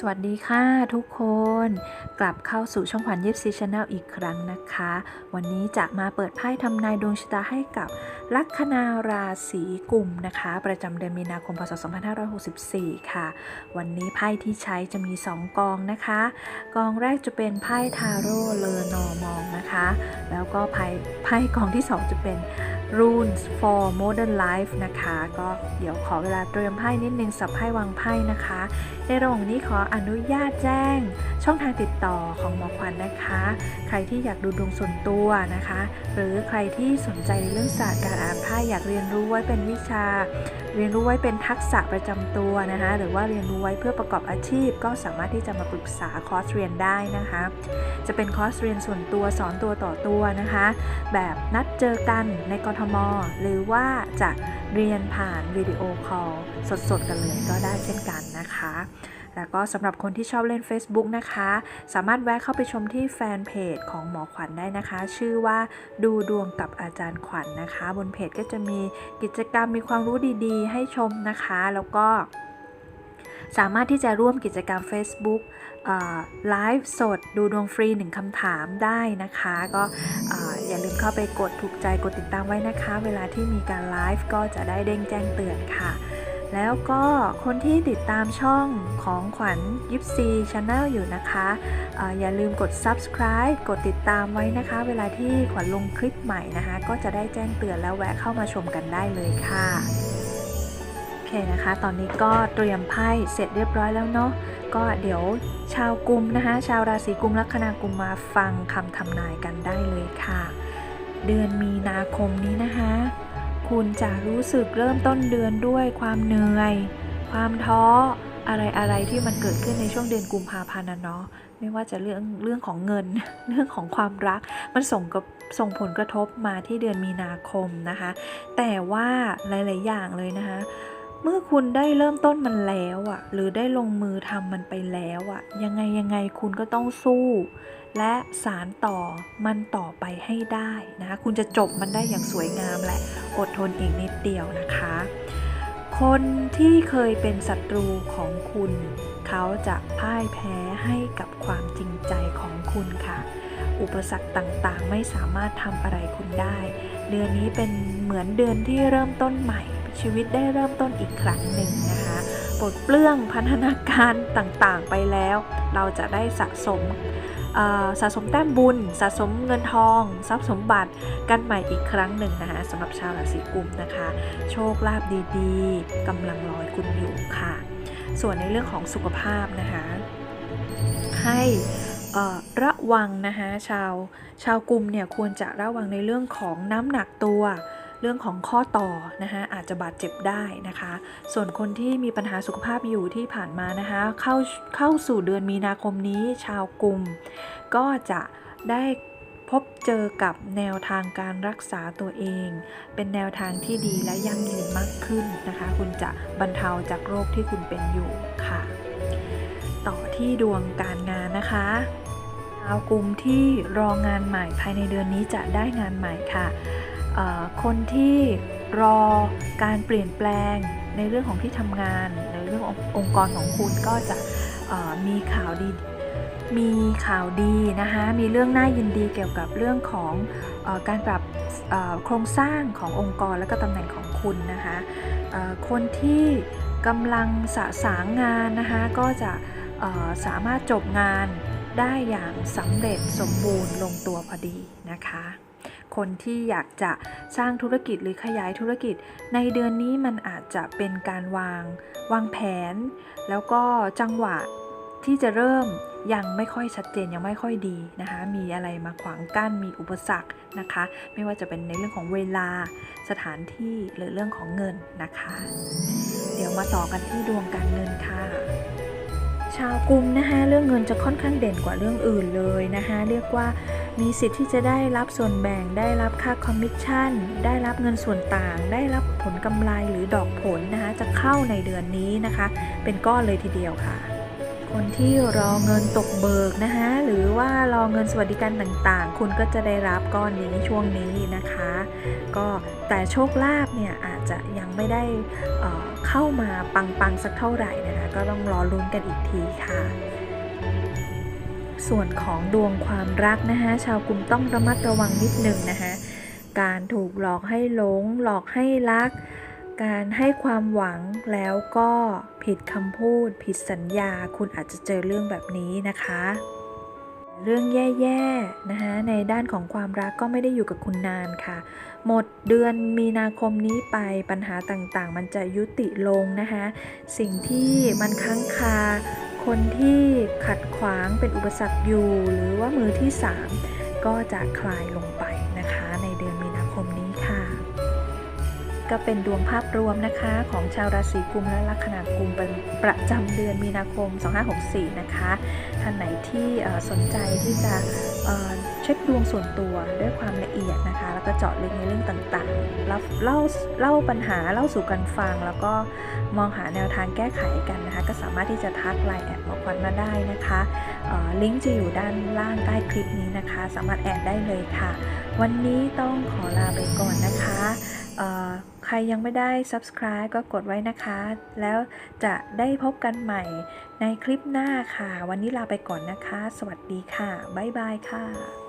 สวัสดีค่ะทุกคนกลับเข้าสู่ช่องขวัญยิปซีชาแนลอีกครั้งนะคะ วันนี้จะมาเปิดไพ่ทำนายดวงชะตาให้กับลัคนาราศีกลุ่มนะคะ ประจำเดือนมีนาคมพศ 2564 ค่ะ วันนี้ไพ่ที่ใช้จะมี 2 กองนะคะ กองแรกจะเป็นไพ่ทาโร่เลอนอมองนะคะ แล้วก็ไพ่ไพ่กองที่ 2 จะเป็น Runes for Modern Life นะคะ ก็เดี๋ยวขอเวลาเตรียมไพ่นิดนึงสับไพ่วางไพ่นะคะ ในระหว่างนี้ขออนุญาตแจ้ง ช่องทางติดต่อของหมอขวัญนะคะ ใครที่อยากดูดวงส่วนตัวนะคะ หรือใครที่สนใจในเรื่องศาสตร์การอ่านไพ่อยากเรียนรู้ไว้เป็นวิชา เรียนรู้ไว้เป็นทักษะประจำตัวนะคะ หรือว่าเรียนรู้ไว้เพื่อประกอบอาชีพ ก็สามารถที่จะมาปรึกษาคอร์สเรียนได้นะคะ จะเป็นคอร์สเรียนส่วนตัวสอนตัวต่อตัวนะคะ แบบนัดเจอกันในกทม หรือว่าจะเรียนผ่านวิดีโอคอลสดๆ กันเลยก็ได้เช่นกันนะคะ แล้วก็สำหรับคนที่ชอบเล่น Facebook นะคะ สามารถแวะเข้าไปชมที่แฟนเพจของหมอขวัญได้นะคะ ชื่อว่าดูดวงกับอาจารย์ขวัญนะคะ บนเพจก็จะมีกิจกรรมมีความรู้ดีๆ ให้ชมนะคะ แล้วก็สามารถที่จะร่วมกิจกรรม Facebook ไลฟ์สด ดูดวงฟรีหนึ่งคำถามได้นะคะ ก็ อย่าลืมเข้าไปกดถูกใจกดติดตามไว้นะคะ เวลาที่มีการไลฟ์ก็จะได้เด้งแจ้งเตือนค่ะ แล้วก็คนที่ติดตามช่องของขวัญยิปซีชาแนลอยู่นะคะอออย่าลืมกด subscribe กดติดตามไว้นะคะ เวลาที่ขวัญลงคลิปใหม่นะคะ ก็จะได้แจ้งเตือนแล้วแวะเข้ามาชมกันได้เลยค่ะโอเคนะคะ ตอนนี้ก็เตรียมไพ่เสร็จเรียบร้อยแล้วเนาะ ก็เดี๋ยวชาวกุมนะคะ ชาวราศีกุมลัคนากุมมาฟังคำทำนายกันได้เลยค่ะ เดือนมีนาคมนี้นะคะ คุณจะรู้สึกเริ่มต้นเดือนด้วยความเหนื่อย ความท้ออะไรอะไรที่มันเกิดขึ้นในช่วงเดือนกุมภาพันธ์นะเนาะไม่ว่าจะเรื่องเรื่องของเงิน เรื่องของความรัก มันส่งกับส่งผลกระทบมาที่เดือนมีนาคมนะคะ แต่ว่าหลาย ๆ อย่างเลยนะคะ เมื่อคุณได้เริ่มต้นมันแล้วอะ่ะ หรือได้ลงมือทำมันไปแล้วอะ่ะ ยังไงยังไงคุณก็ต้องสู้ และสารต่อมันต่อไปให้ได้นะคะคุณจะจบมันได้อย่างสวยงามและอดทนอีกนิดเดียวนะคะ คนที่เคยเป็นศัตรูของคุณ เขาจะพ่ายแพ้ให้กับความจริงใจของคุณค่ะ อุปสรรคต่างๆ ไม่สามารถทำอะไรคุณได้ เดือนนี้เป็นเหมือนเดือนที่เริ่มต้นใหม่ ชีวิตได้เริ่มต้นอีกครั้งหนึ่งนะคะปลดเปลื้องพันธนาการต่างๆไปแล้ว เราจะได้สะสมสะสมแต้มบุญ สะสมเงินทอง ทรัพย์สมบัติกันใหม่อีกครั้งหนึ่งนะคะสำหรับชาวราศีกุมนะคะ โชคลาภดีๆกำลังรอยคุณอยู่ค่ะ ส่วนในเรื่องของสุขภาพนะคะ ให้ระวังนะคะชาวชาวกลุ่มเนี่ยควรจะระวังในเรื่องของน้ำหนักตัว เรื่องของข้อต่อนะคะอาจจะบาดเจ็บได้นะคะ ส่วนคนที่มีปัญหาสุขภาพอยู่ที่ผ่านมานะคะเข้าเข้าสู่เดือนมีนาคมนี้ชาวกลุ่ม ก็จะได้พบเจอกับแนวทางการรักษาตัวเอง เป็นแนวทางที่ดีและยั่งยืนมากขึ้นนะคะ คุณจะบรรเทาจากโรคที่คุณเป็นอยู่ค่ะ ต่อที่ดวงการงานนะคะชาวกลุ่มที่รองานใหม่ภายในเดือนนี้จะได้งานใหม่ค่ะ คนที่รอการเปลี่ยนแปลงในเรื่องของที่ทำงาน ในเรื่องขององค์กรของคุณก็จะมีข่าวดีมีข่าวดีนะคะมีเรื่องน่ายินดีเกี่ยวกับเรื่องของอการปรับโครงสร้างขององค์กรและก็ตำแหน่งของคุณนะคะคนที่กำลังสะสางงานนะคะก็จะสามารถจบงานได้อย่างสำเร็จสมบูรณ์ลงตัวพอดีนะคะ คนที่อยากจะสร้างธุรกิจหรือขยายธุรกิจ ในเดือนนี้มันอาจจะเป็นการวาง วางแผน แล้วก็จังหวะที่จะเริ่มยังไม่ค่อยชัดเจนยังไม่ค่อยดีนะคะ มีอะไรมาขวางกั้นมีอุปสรรคนะคะ ไม่ว่าจะเป็นในเรื่องของเวลาสถานที่หรือเรื่องของเงินนะคะ เดี๋ยวมาต่อกันที่ดวงการเงินค่ะ ชาวกุมนะคะเรื่องเงินจะค่อนข้างเด่นกว่าเรื่องอื่นเลยนะคะ เรียกว่า มีสิทธิ์ที่จะได้รับส่วนแบ่ง ได้รับค่าคอมมิชชั่น ได้รับเงินส่วนต่าง ได้รับผลกำไรหรือดอกผลนะคะ จะเข้าในเดือนนี้นะคะ เป็นก้อนเลยทีเดียวค่ะ คนที่รอเงินตกเบิกนะคะหรือว่ารอเงินสวัสดิการต่างๆ คุณก็จะได้รับก้อนนี้ช่วงนี้นะคะ ก็แต่โชคลาภเนี่ยอาจจะยังไม่ได้เเข้ามาปังๆสักเท่าไหร่นะคะ ก็ต้องรอลุ้นกันอีกทีค่ะ ส่วนของดวงความรักนะคะชาวกลุ่มต้องระมัดระวังนิดหนึ่งนะคะการถูกหลอกให้หลง หลอกให้รัก การให้ความหวังแล้วก็ผิดคำพูด ผิดสัญญา คุณอาจจะเจอเรื่องแบบนี้นะคะ เรื่องแย่ๆนะคะในด้านของความรักก็ไม่ได้อยู่กับคุณนานค่ะ หมดเดือนมีนาคมนี้ไปปัญหาต่างๆ มันจะยุติลงนะคะสิ่งที่มันค้างคา คนที่ขัดขวางเป็นอุปสรรคอยู่ หรือว่ามือที่ 3 ก็จะคลายลงไปนะคะในเดือนมี ก็เป็นดวงภาพรวมนะคะของชาวราศีกุมและลัคนากุมปประจำเดือนมีนาคม 2564 นะคะท่านไหนที่สนใจที่จะเช็คดวงส่วนตัวด้วยความละเอียดนะคะ แล้วก็เจาะลึกในเรื่องต่างๆรับเล่าเล่าปัญหาเล่าสู่กันฟัง แล้วก็มองหาแนวทางแก้ไขกันนะคะ ก็สามารถที่จะทักไลน์แอดหมอควันมาได้นะคะลิงก์จะอยู่ด้านล่างใต้คลิปนี้นะคะ สามารถแอดได้เลยค่ะ วันนี้ต้องขอลาไปก่อนนะคะ ใครยังไม่ได้ subscribe ก็กดไว้นะคะ แล้วจะได้พบกันใหม่ในคลิปหน้าค่ะ วันนี้ลาไปก่อนนะคะ สวัสดีค่ะ บ๊ายบายค่ะ